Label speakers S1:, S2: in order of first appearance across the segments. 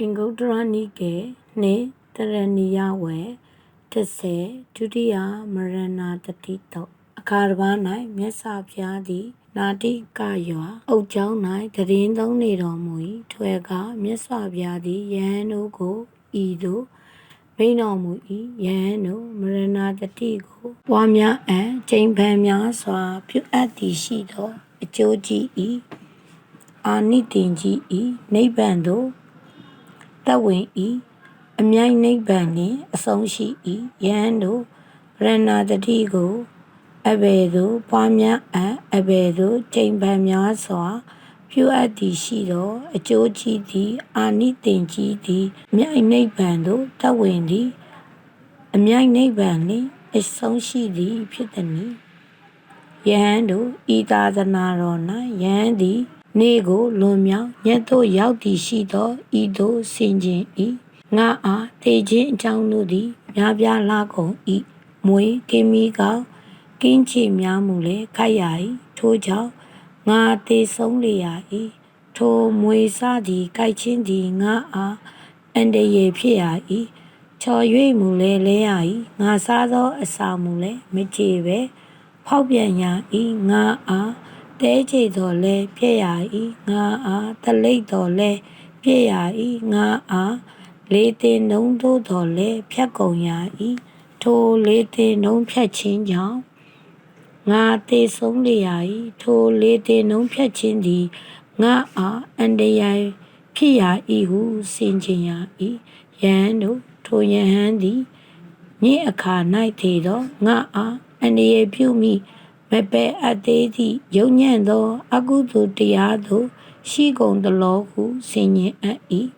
S1: အင်္ဂုတ္တရနိကေနှင့်တရဏီယဝေ30ဒုတိယမရဏတတိတောအခါတစ်ပါး၌မြတ်စွာဘုရားသည်နာတိကရွာအုတ်ကျောင်း၌တရင်သုံးနေတော်မူ၏ထွေကမြတ်စွာဘုရားသည်ယဟန်တို့ကိုဤသို့မိန်တော်မူ၏ယဟန်တို့မရဏတတိကိုပွားများအံချိန်ပန်များစွာ ပြုအပ်သည်ရှိသော အကျိုးကြီး၏အာနိတင်ကြီး၏နိဗ္ဗာန်သို့ သက်ဝင်၏အမြိုက်နိဗ္ဗာန်နှင့်အဆုံးရှိ၏ယဟန်တို့ရဏတတိကိုအဘယ်သို့ပွားများအပ်အဘယ်သို့ချိန်ပန်များစွာပြုအပ်သည်ရှိသောအကျိုးကြီးသည်အာနိသင်ကြီးသည်အမြိုက်နိဗ္ဗာန်သို့သက်ဝင်သည်အမြိုက်နိဗ္ဗာန်နှင့်အဆုံးရှိသည်ဖြစ်သည်ယဟန်တို့ဤသာသနာတော်၌ယဟန်သည် နေ့ကိုလွန်မြောက်ညက်သို့ရောက်သည်ရှိသောဤသို့ဆင်ခြင်၏ငါအားသေခြင်းအကြောင်းတို့သည်များပြားလာကုန်၏မွေကင်းမီကောကင်းချေများမူလေခိုက်ရ၏ထို့ကြောင့်ငါသေဆုံးလေရ၏ထိုမွေစသည်ကြိုက်ချင်းသည်ငါအားအန္တရာယ်ဖြစ်ရ၏ချော်၍မူလဲလဲရ၏ငါစားသောအစာမူလဲမကြေပဲဖောက်ပြန်ရ၏ငါအား တဲချေတော်လဲပြည့်ရ၏ငါအားတလိတ်တော်လဲပြည့်ရ၏ငါအားလေတင်နှုံသို့တော်လဲဖြတ်ကုန်ရ၏ထိုလေတင်နှုံဖြတ်ခြင်းကြောင့်ငါသေဆုံးလေရ၏ထိုလေတင်နှုံဖြတ်ခြင်းသည်ငါအားအန္တရာယ်ဖြစ်ရ၏ဟုဆင်ခြင်ရ၏ယဟန်တို့ထိုယဟန်သည်ညစ်အခါ၌ထေသောငါအားအန္တရာယ်ပြုမိ မပဲအပ်သေးသည့်ယုံညံ့သော အကုသိုလ်တရားသို့ရှိကုန်သလောဟုဆင်ញင်အပ်၏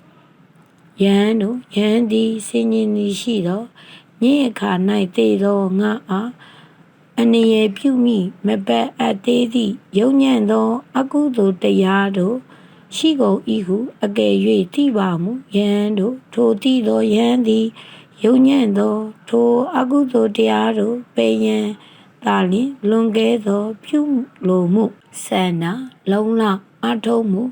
S1: ယဟန်တို့ယဟန်သည်ဆင်ញင်သည်ရှိသောညင်အခါ၌တည်သောငါအားအနေရပြုမိမပတ်အပ်သေးသည့်ယုံညံ့သော အကုသိုလ်တရားတို့ရှိကုန်၏ဟုအကယ်၍သိပါမူယဟန်တို့ထိုသိသောယဟန်သည်ယုံညံ့သော ထိုအကုသိုလ်တရားတို့ပေယံ သာလျင်လွန်ကဲသော ပြုလိုမှုဆန္ဒလုံလအထုံးမှု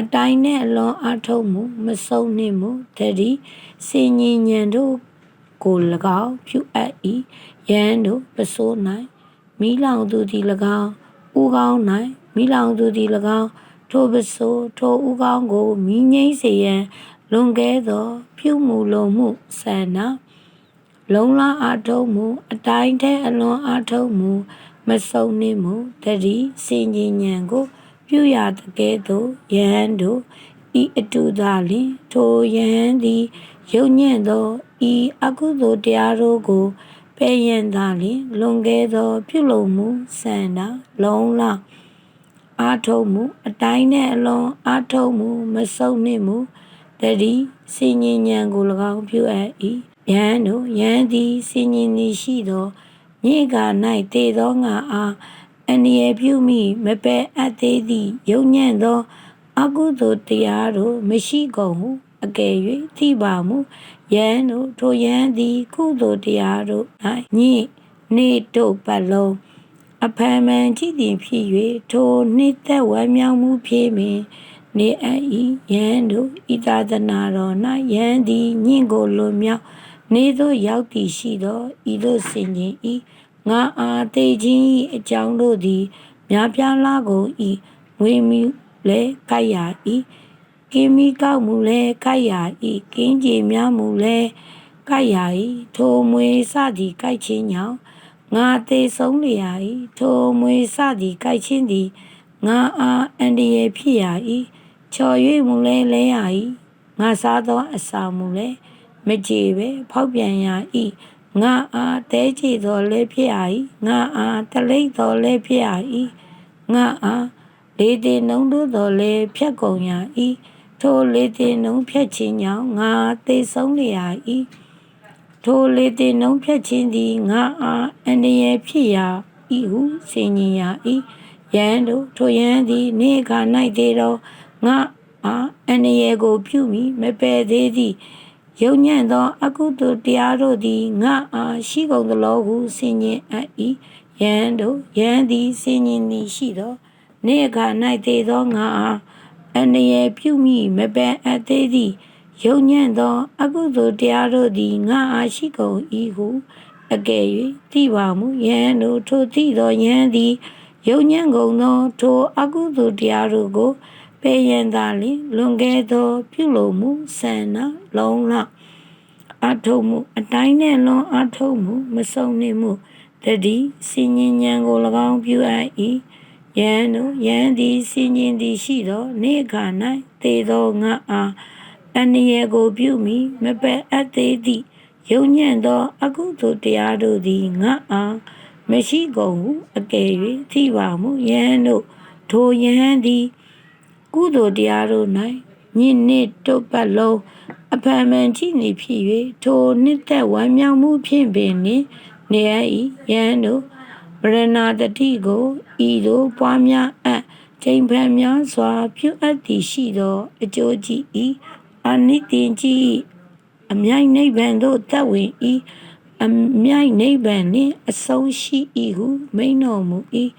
S1: အတိုင်းနဲ့အလွန်အထုံးမှု မဆုံးနှင့်မှုတတိစင်ញဉဏ်တို့ကို၎င်းပြုအပ်၏ယံတို့ပစိုး၌မိလောင်သူသည်၎င်းဥကောင်း၌မိလောင်သူသည်၎င်းထိုပစိုးထိုဥကောင်းကိုမိငိမ့်စေရန်လွန်ကဲသော ပြုမှုလိုမှုဆန္ဒ လုံလအားထုတ်မှု အတိုင်းတဲ့အလွန်အားထုတ်မှု မဆုံးနှင့်မှုတတိစင်ញဉဏ်ကို ပြုရတကဲ့သို့ယဟန်တို့ဤအတူသာလင်ထိုယဟန်သည်ယုံညံ့သောဤအကုသိုလ်တရားတို့ကိုပယ်ရန်သာလင်လွန်ကဲသော ပြုလုပ်မှုစန္ဒလုံလအားထုတ်မှု အတိုင်းနဲ့အလွန်အားထုတ်မှု မဆုံးနှင့်မှုတတိစင်ញဉဏ်ကို၎င်းပြုအပ်၏ ယဟန်တို့ယဟန်သည်စင်ញင်သည်ရှိသောညေကာ၌တေသောငါအားအနည်းပြုမိမပဲအပ်သေးသည့်ယုံညံ့သောအကုသိုလ်တရားတို့မရှိကုန်ဟုအကယ်၍သိပါမူယဟန်တို့ထိုယဟန်သည်ကုသိုလ်တရားတို့၌ညိနေတို့ပတ်လုံးအဖန်မှန်ကြည်တင်ဖြစ်၍ထိုနှစ်သက်ဝမ်းမြောက်မှုဖြစ်မည်နေအပ်ဤယဟန်တို့ဤသာသနာတော်၌ယဟန်သည်ညင့်ကိုလွန်မြောက် နေသို့ရောက်သည်ရှိသောဤသို့ဆင်ခြင်းဤငါအားသေးခြင်းဤအကြောင်းတို့သည်များပြားလာကုန်ဤငွေမီလဲကိုက်ရဤကင်းမီကောက်မူလဲကိုက်ရဤကင်းကြေများမူလဲကိုက်ရဤထိုမွေစသည်ကိုက်ခြင်းကြောင့်ငါသေးဆုံးလျာဤထိုမွေစသည်ကိုက်ခြင်းသည်ငါအားအန္တရာယ်ဖြစ်ရဤချော်၍မူလဲလဲရဤငါစားသောအစာမူလဲ မကြေပဲဖောက်ပြန်ရ၏ငါအားတဲချေတော်လဲဖြစ်ရ၏ငါအားတလိတ်တော်လဲဖြစ်ရ၏ငါအားလေတင်နှုံးတို့တော်လဲဖြတ်ကုန်ရ၏ထိုလေတင်နှုံးဖြတ်ခြင်းကြောင့်ငါသေဆုံးလျာ၏ထိုလေတင်နှုံးဖြတ်ခြင်းသည်ငါအားအန္တရာယ်ဖြစ်ရာဤဟုဆင်ញင်ရ၏ယံတို့ထိုယံသည်နေခါ၌သေးတော့ငါအားအန္တရာယ်ကိုပြုမိမပယ်သေးသည် ယုံညံ့သောအကုသိုလ်တရားတို့သည်ငါအားရှိကုန်သလောဟုဆင်ញင်အပ်၏ယံတို့ယံသည်ဆင်ញင်သည်ရှိသောနေအခါ၌သေးသောငါအားအနည်းပြုမိမပန်အပ်သေးသည်ယုံညံ့သောအကုသိုလ်တရားတို့သည်ငါအားရှိကုန်၏ဟုအကယ်၍သိပါမူယံတို့ထိုသိသောယံသည်ယုံညံ့ကုန်သောထိုအကုသိုလ်တရားတို့ကို ပေယံသာလျှင်လွန်ကဲသော ပြုလိုမှုဆန္ဒလုံးလအထုံမှု အတိုင်းနဲ့လွန်အထုံမှု မဆုံးနှင့်မှုတတိစင်ញဉဏ်ကို၎င်းပြုအပ်၏ယံတို့ယံသည်စင်ញင်သည်ရှိသောနေခါ၌သေသောငါအားအနည်းကိုပြုမိမပက်အပ်သေးသည့်ယုံညံ့သော အကုသိုလ်တရားတို့သည်ငါအားမရှိကုန်ဟုအကယ်၍သိပါမူယံတို့ထိုယံသည် ကုသိုလ်တရားတို့၌ညစ်နစ်တုတ်ပတ်လုံးအဖန်မှန်ကြည့်နေဖြစ်၍ထိုနှစ်သက်ဝမ်းမြောက်မှုဖြင့်ပင်နေနေရ၏ယံတို့ဗရဏာတတိကိုဤသို့ပွားများအပ်ချိန်ဖန်များစွာပြုအပ်သည်ရှိသောအကျိုးကြည်၏အနိတင်ကြည်အမြိုက်နိဗ္ဗာန်သို့သက်ဝင်၏အမြိုက်နိဗ္ဗာန်နှင့်အဆုံးရှိ၏ဟုမိန့်တော်မူ၏